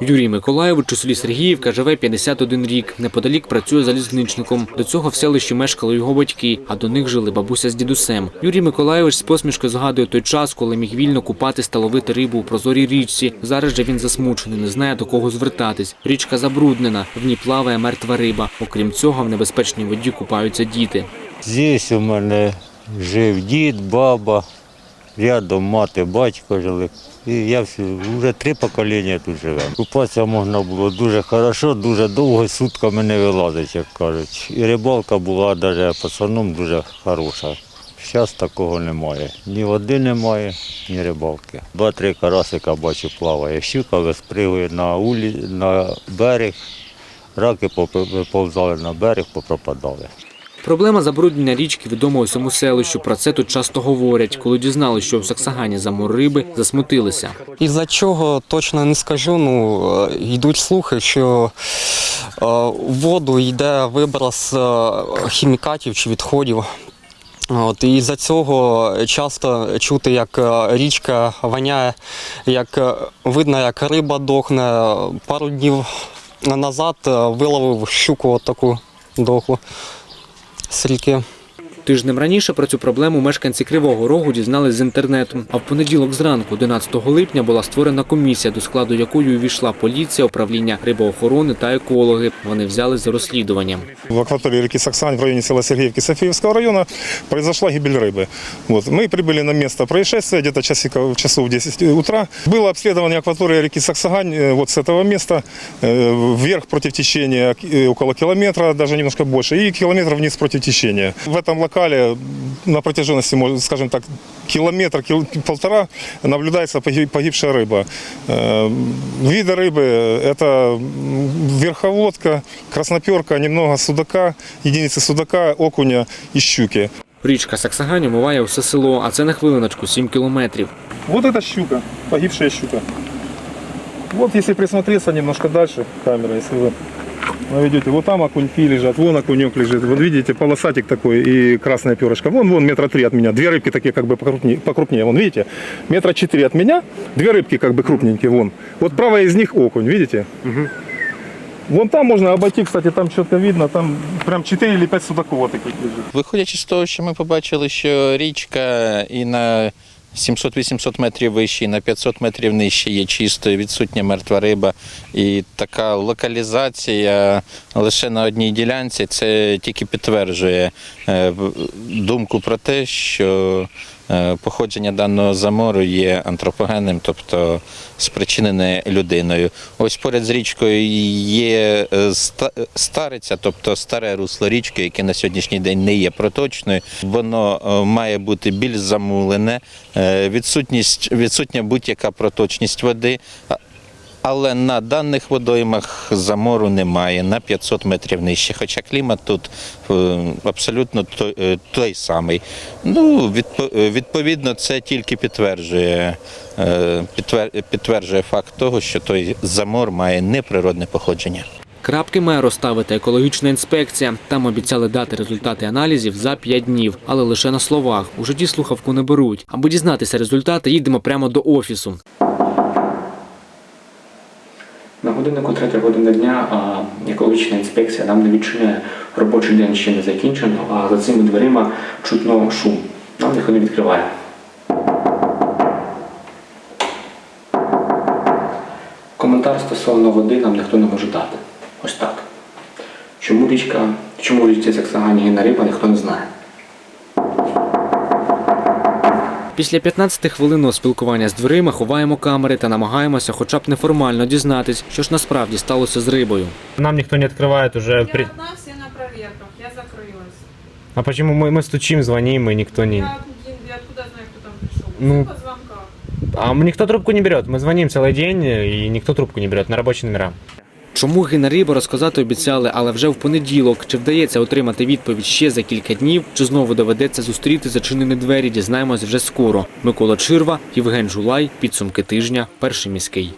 Юрій Миколаєвич у селі Сергіївка живе 51 рік. Неподалік працює залізничником. До цього в селищі мешкали його батьки, а до них жили бабуся з дідусем. Юрій Миколаєвич з посмішкою згадує той час, коли міг вільно купатись та ловити рибу у прозорій річці. Зараз же він засмучений, не знає до кого звертатись. Річка забруднена, в ній плаває мертва риба. Окрім цього, в небезпечній воді купаються діти. Здесь у мене жив дід, баба, рядом мати, батько жили. І я всю- вже три покоління тут живемо. Купатися можна було дуже хорошо, дуже довго, сутками не вилазить, як кажуть. І рибалка була навіть пацаном дуже хороша. Зараз такого немає. Ні води немає, ні рибалки. Два-три карасика бачу плаває. Щука виспригує на, улі, на берег, раки попи- повзали на берег, попропадали. Проблема забруднення річки відома усьому селищу. Про це тут часто говорять. Коли дізнали, що в Саксагані замор риби, засмутилися. І за чого точно не скажу. Ну е, йдуть слухи, що е, в воду йде виброс е, хімікатів чи відходів. От, і за цього часто чути, як е, річка воняє, як е, видно, як риба дохне. Пару днів назад е, виловив щуку таку дохлу з ріки. Тижнем раніше про цю проблему мешканці Кривого Рогу дізнались з інтернету. А в понеділок зранку, 11 липня, була створена комісія, до складу якої увійшла поліція, управління рибоохорони та екологи. Вони взяли за розслідуванням. В акватории реки Саксань в районе села Сергеевки Софиевского района произошла гибель рыбы. Вот. Мы прибыли на место происшествия где-то часиков, часов 10 утра. Было обследование акватории реки Саксагань э, вот с этого места э, вверх против течения э, около километра, даже немножко больше, и километр вниз против течения. В этом локале на протяженности, может, скажем так, километр, кил- полтора наблюдается погиб- погибшая рыба. Э, Виды рыбы – это м, верховодка, красноперка, немного судака, единицы судака, окуня и щуки. Річка Саксагань омиває усе село, а це на хвилиночку 7 кілометрів. Вот это щука, погибшая щука. Вот если присмотреться немножко дальше, камера, если вы наведете, вот там окуньки лежат, вон окунек лежит, вот видите, полосатик такой и красная перышко. Вон, вон метра три от меня, две рыбки такие как бы покрупнее, покрупнее. вон видите, метра четыре от меня, две рыбки как бы крупненькие, вон. Вот правая из них окунь, видите? Вон там можно обойти, кстати, там четко видно, там прям 4 или 5 судаков вот таких лежит. Виходячи з того, що ми побачили, що річка і на 700-800 метрів вищий, на 500 метрів нижче є чистою, відсутня мертва риба. І така локалізація лише на одній ділянці це тільки підтверджує е, думку про те, що походження даного замору є антропогенним, тобто спричинене людиною. Ось поряд з річкою є е, стариця, тобто старе русло річки, яке на сьогоднішній день не є проточною. Воно е, має бути більш замулене, е, відсутність, відсутня будь-яка проточність води. Але на даних водоймах замору немає на 500 метрів нижче. Хоча клімат тут е, абсолютно той, е, той самий. Ну, е, відповідно, це тільки підтверджує, підтверджує факт того, що той замор має неприродне походження. Крапки має розставити екологічна інспекція. Там обіцяли дати результати аналізів за 5 днів, але лише на словах. У житті слухавку не беруть. Аби дізнатися результати, їдемо прямо до офісу. Годиннику третя година дня, а екологічна інспекція нам не відчиняє. Робочий день ще не закінчено, а за цими дверима чутно шум. Нам ніхто не відкриває. Коментар стосовно води нам ніхто не може дати. Ось так. Чому річка, чому в річці Саксагані гине риба, ніхто не знає. Після 15 хвилинного спілкування з дверима ховаємо камери та намагаємося хоча б неформально дізнатись, що ж насправді сталося з рибою. Нам никто не открывает уже. Я при- одна, все на проверках, я закрылась. А почему мы, мы стучим, звоним, и никто не... Я, я откуда знаю, кто там пришел? Ну. Все по звонкам. А никто трубку не берет. Мы звоним целый день, и никто трубку не берет на рабочие номера. Чому гине риба, розказати обіцяли, але вже в понеділок. Чи вдається отримати відповідь ще за кілька днів, чи знову доведеться зустріти зачинені двері, дізнаємось вже скоро. Микола Чирва, Євген Жулай, підсумки тижня, перший міський.